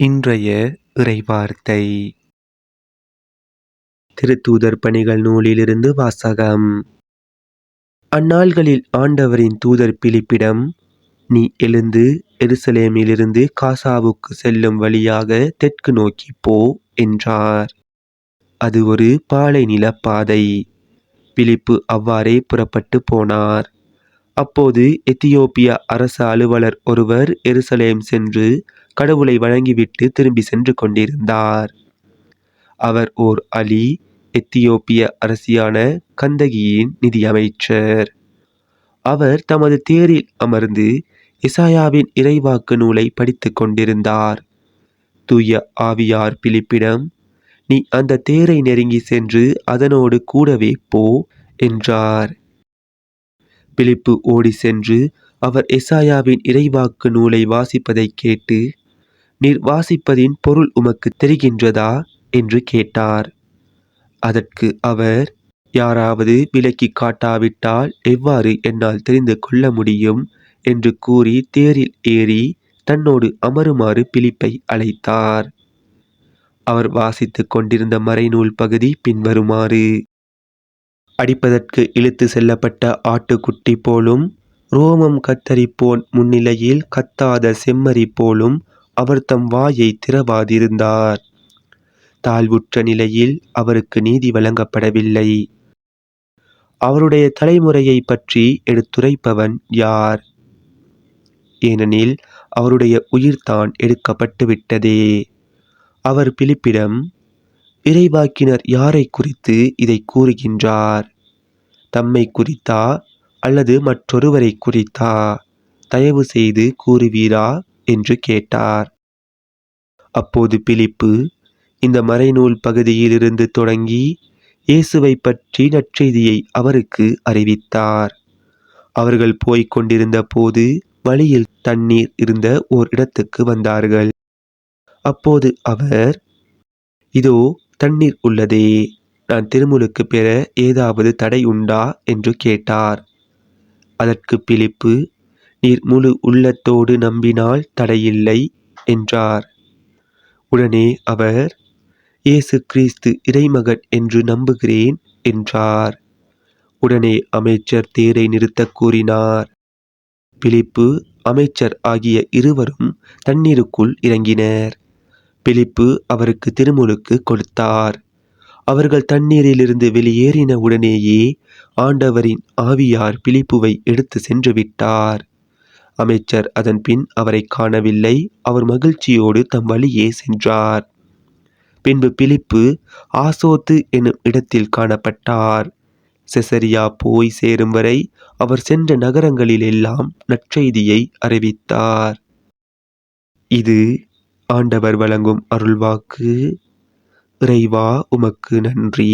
இன்றைய இறைவார்த்தை. திருத்தூதர் பணிகள் நூலிலிருந்து வாசகம். அந்நாள்களில் ஆண்டவரின் தூதர் பிலிப்பிடம் நீ எழுந்து எருசலேமிலிருந்து காசாவுக்கு செல்லும் வழியாக தெற்கு நோக்கி போ என்றார். அது ஒரு பாலை நிலப்பாதை பிலிப்பு அவ்வாறே புறப்பட்டு போனார். அப்போது எத்தியோப்பிய அரச அலுவலர் ஒருவர் எருசலேம் சென்று கடவுளை வணங்கிவிட்டு திரும்பி சென்று கொண்டிருந்தார். அவர் ஓர் அலி எத்தியோப்பிய அரசியான கந்தகியின் நிதியமைச்சர். அவர் தமது தேரில் அமர்ந்து இசாயாவின் இறைவாக்கு நூலை படித்துக் கொண்டிருந்தார். தூய ஆவியார் பிலிப்பிடம் நீ அந்த தேரை நெருங்கி சென்று அதனோடு கூடவே போ என்றார். பிலிப்பு ஓடி சென்று அவர் எசாயாவின் இறைவாக்கு நூலை வாசிப்பதைக் கேட்டு நீர் வாசிப்பதின் பொருள் உமக்கு தெரிகின்றதா? என்று கேட்டார். அதற்கு அவர் யாராவது விலக்கி காட்டாவிட்டால் எவ்வாறு என்னால் தெரிந்து கொள்ள முடியும்? என்று கூறி தேரில் ஏறி தன்னோடு அமருமாறு பிலிப்பை அழைத்தார். அவர் வாசித்துக் கொண்டிருந்த மறைநூல் பகுதி பின்வருமாறு. அடிப்பதற்கு இழுத்து செல்லப்பட்ட ஆட்டுக்குட்டி போலும் ரோமம் கத்தரிப்போன் முன்னிலையில் கத்தாத செம்மறி போலும் அவர் தம் வாயை திறவாதிருந்தார். தாழ்வுற்ற நிலையில் அவருக்கு நீதி வழங்கப்படவில்லை. அவருடைய தலைமுறையை பற்றி எடுத்துரைப்பவன் யார்? ஏனெனில் அவருடைய உயிர்தான் எடுக்கப்பட்டு விட்டதே அவர் பிலிப்பிடம் இறைவாக்கினர் யாரை குறித்து இதை கூறுகின்றார்? தம்மை குறித்தா அல்லது மற்றொருவரை குறித்தா? தயவு செய்து கூறுவீரா? என்று கேட்டார். அப்போது பிலிப்பு இந்த மறைநூல் பகுதியிலிருந்து தொடங்கி இயேசுவை பற்றி நற்செய்தியை அவருக்கு அறிவித்தார். அவர்கள் போய்க் கொண்டிருந்த போது வழியில் தண்ணீர் இருந்த ஓர் இடத்துக்கு வந்தார்கள். அப்போது அவர் இதோ தண்ணீர் உள்ளதே. நான் திருமுழுக்கு பெற ஏதாவது தடை உண்டா? என்று கேட்டார். அதற்கு பிலிப்பு நீர் முழு உள்ளத்தோடு நம்பினால் தடையில்லை என்றார். உடனே அவர் இயேசு கிறிஸ்து இறைமகன் என்று நம்புகிறேன் என்றார். உடனே அமைச்சர் தேரை நிறுத்தக் கூறினார். பிலிப்பு அமைச்சர் ஆகிய இருவரும் தண்ணீருக்குள் இறங்கினர். பிலிப்பு அவருக்கு திருமுழுக்கு கொடுத்தார். அவர்கள் தண்ணீரிலிருந்து வெளியேறின உடனேயே ஆண்டவரின் ஆவியார் பிலிப்புவை எடுத்து சென்று விட்டார். அமைச்சர் அதன் பின் அவரை காணவில்லை. அவர் மகிழ்ச்சியோடு தம் வழியே சென்றார். பின்பு பிலிப்பு ஆசோத்து எனும் இடத்தில் காணப்பட்டார். செசரியா போய் சேரும் வரை அவர் சென்ற நகரங்களிலெல்லாம் நற்செய்தியை அறிவித்தார். இது ஆண்டவர் வழங்கும் அருள்வாக்கு இறைவா உமக்கு நன்றி.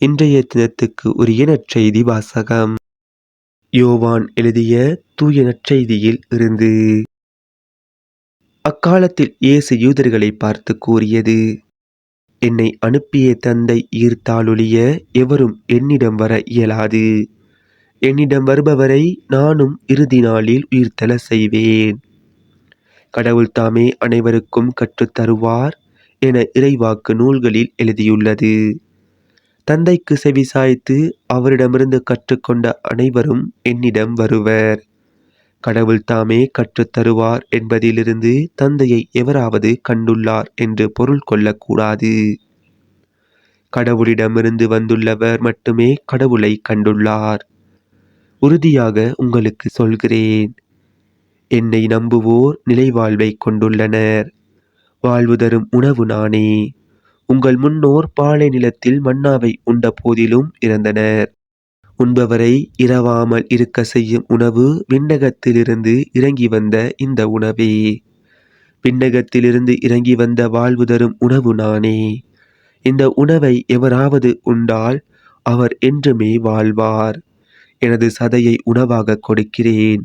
இன்றைய தினத்துக்கு உரிய நற்செய்தி வாசகம். யோவான் எழுதிய தூய நற்செய்தியில் இருந்து. அக்காலத்தில் இயேசு யூதர்களை பார்த்து கூறியது என்னை அனுப்பிய தந்தை ஈர்த்தாலொழிய எவரும் என்னிடம் வர இயலாது. என்னிடம் வருபவரை நானும் இறுதி நாளில் உயிர்த்தல செய்வேன். கடவுள் தாமே அனைவருக்கும் கற்றுத் தருவார் என இறைவாக்கு நூல்களில் எழுதியுள்ளது. தந்தைக்கு செவிசாய்த்து அவரிடமிருந்து கற்றுக்கொண்ட அனைவரும் என்னிடம் வருவர். கடவுள் தாமே கற்றுத்தருவார் என்பதிலிருந்து தந்தையை எவராவது கண்டுள்ளார் என்று பொருள் கொள்ளக்கூடாது. கடவுளிடமிருந்து வந்துள்ளவர் மட்டுமே கடவுளை கண்டுள்ளார். உறுதியாக உங்களுக்கு சொல்கிறேன். என்னை நம்புவோர் நிலைவாழ்வை கொண்டுள்ளனர். வாழ்வு தரும் உணவு நானே. உங்கள் முன்னோர் பாலை நிலத்தில் மன்னாவை உண்ட போதிலும் இறந்தனர். உண்பவரை இரவாமல் இருக்க செய்யும் உணவு விண்ணகத்திலிருந்து இறங்கி வந்த இந்த உணவே. விண்ணகத்திலிருந்து இறங்கி வந்த வாழ்வு தரும் உணவு நானே. இந்த உணவை எவராவது உண்டால் அவர் என்றுமே வாழ்வார். எனது சதையை உணவாக கொடுக்கிறேன்.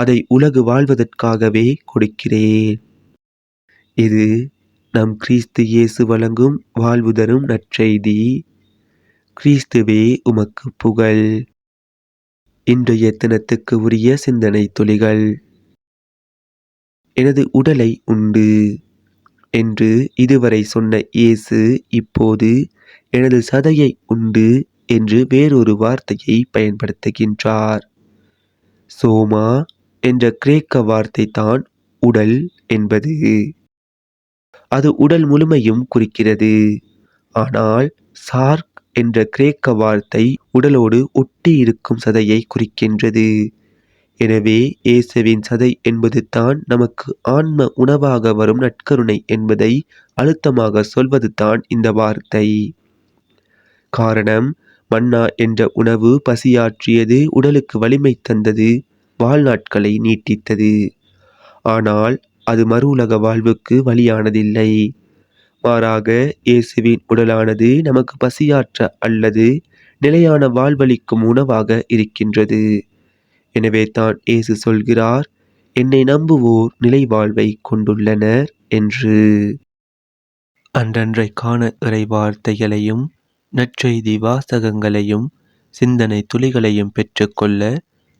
அதை உலகு வாழ்வதற்காகவே கொடுக்கிறேன். இது நம் கிறிஸ்து இயேசு வழங்கும் வாழ்வு தரும் நற்செய்தி. கிறிஸ்துவே உமக்கு புகழ். இன்றைய தினத்துக்கு உரிய சிந்தனை துளிகள். எனது உடலை உண்டு. என்று இதுவரை சொன்ன இயேசு இப்போது எனது சதையை உண்டு என்று வேறொரு வார்த்தையை பயன்படுத்துகின்றார். சோமா என்ற கிரேக்க வார்த்தை தான் உடல் என்பது. அது உடல் முழுமையும் குறிக்கிறது. ஆனால் சார்க் என்ற கிரேக்க வார்த்தை உடலோடு ஒட்டி இருக்கும் சதையை குறிக்கின்றது. எனவே இயேசுவின் சதை என்பது தான் நமக்கு ஆன்ம உணவாக வரும் நற்கருணை என்பதை அழுத்தமாக சொல்வது தான் இந்த வார்த்தை. காரணம் மன்னா என்ற உணவு பசியாற்றியது உடலுக்கு வலிமை தந்தது. வாழ்நாட்களை நீட்டித்தது. ஆனால் அது மறு உலக வாழ்வுக்கு வழியானதில்லை. மாறாக இயேசுவின் உடலானது நமக்கு பசியாற்ற அல்லது நிலையான வாழ்வளிக்கும் உணவாக இருக்கின்றது. எனவே தான் இயேசு சொல்கிறார் என்னை நம்புவோர் நிலை வாழ்வை கொண்டுள்ளனர் என்று. அன்றன்றைக்கான இறை வார்த்தைகளையும் நற்செய்தி வாசகங்களையும் சிந்தனை துளிகளையும் பெற்றுக்கொள்ள